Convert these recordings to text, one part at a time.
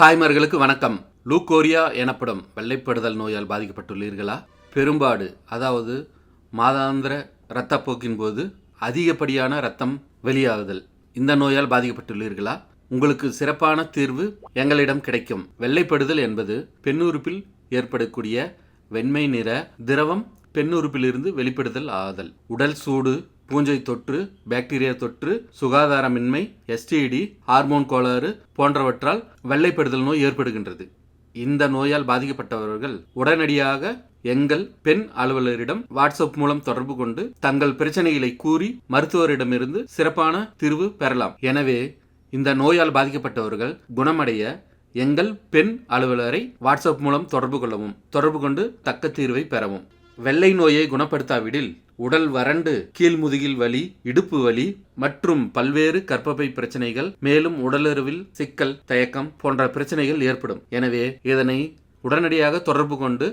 தாய்மார்களுக்கு வணக்கம். லூகோரியா எனப்படும் வெள்ளைப்படுதல் நோயால் பாதிக்கப்பட்டுள்ளீர்களா? பெரும்பாடு அதாவது மாதாந்திர இரத்தப்போக்கின் போது அதிகப்படியான இரத்தம் வெளியாகுதல் இந்த நோயால் பாதிக்கப்பட்டுள்ளீர்களா? உங்களுக்கு சிறப்பான தீர்வு எங்களிடம் கிடைக்கும். வெள்ளைப்படுதல் என்பது பெண்ணுறுப்பில் ஏற்படக்கூடிய வெண்மை நிற திரவம் பெண்ணுறுப்பிலிருந்து வெளிப்படுதல் ஆதல். உடல் சூடு பூஞ்சை தொற்று பாக்டீரியா தொற்று சுகாதாரமின்மை எஸ்டிடி ஹார்மோன் கோளாறு போன்றவற்றால் வெள்ளைப்படுதல் நோய் ஏற்படுகின்றது. இந்த நோயால் பாதிக்கப்பட்டவர்கள் உடனடியாக எங்கள் பெண் அலுவலரிடம் வாட்ஸ்அப் மூலம் தொடர்பு கொண்டு தங்கள் பிரச்சனைகளை கூறி மருத்துவரிடமிருந்து சிறப்பான தீர்வு பெறலாம். எனவே இந்த நோயால் பாதிக்கப்பட்டவர்கள் குணமடைய எங்கள் பெண் அலுவலரை வாட்ஸ்அப் மூலம் தொடர்பு கொள்ளவும் தொடர்பு கொண்டு தக்க தீர்வை பெறவும். வெள்ளை நோயை குணப்படுத்தாவிடில் உடல் வறண்டு கீழ்முதுகில் வலி இடுப்பு வலி மற்றும் பல்வேறு கற்பப்பை பிரச்சனைகள் மேலும் உடலுறவில் சிக்கல் தயக்கம் போன்ற பிரச்சனைகள் ஏற்படும். எனவே இதனை உடனடியாக தொடர்பு கொண்டு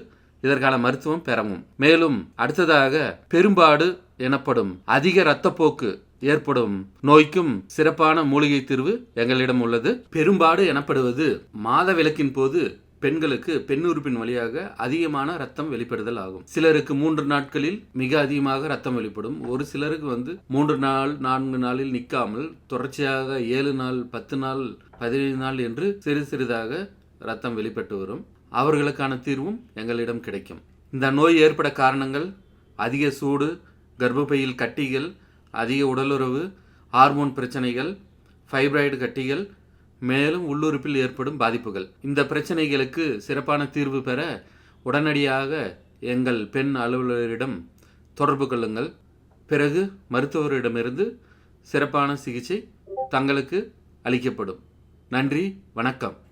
இதற்கான மருத்துவம் பெறவும். மேலும் அடுத்ததாக பெரும்பாடு எனப்படும் அதிக இரத்தப்போக்கு ஏற்படும் நோய்க்கும் சிறப்பான மூலிகை தீர்வு எங்களிடம் உள்ளது. பெரும்பாடு எனப்படுவது மாத விளக்கின் போது பெண்களுக்கு பெண் உறுப்பின் வழியாக அதிகமான ரத்தம் வெளிப்படுதல் ஆகும். சிலருக்கு மூன்று நாட்களில் மிக அதிகமாக ரத்தம் வெளிப்படும். ஒரு சிலருக்கு வந்து மூன்று நாள் நான்கு நாளில் நிற்காமல் தொடர்ச்சியாக ஏழு நாள் பத்து நாள் பதினைந்து நாள் என்று சிறு சிறிதாக ரத்தம் வெளிப்பட்டு வரும். அவர்களுக்கான தீர்வும் எங்களிடம் கிடைக்கும். இந்த நோய் ஏற்பட காரணங்கள் அதிக சூடு கர்ப்பப்பையில் கட்டிகள் அதிக உடலுறவு ஹார்மோன் பிரச்சனைகள் ஃபைப்ராய்டு கட்டிகள் மேலும் உள்ளுறுப்பில் ஏற்படும் பாதிப்புகள். இந்த பிரச்சனைகளுக்கு சிறப்பான தீர்வு பெற உடனடியாக எங்கள் பெண் அலுவலரிடம் தொடர்பு கொள்ளுங்கள். பிறகு மருத்துவரிடமிருந்து சிறப்பான சிகிச்சை தங்களுக்கு அளிக்கப்படும். நன்றி வணக்கம்.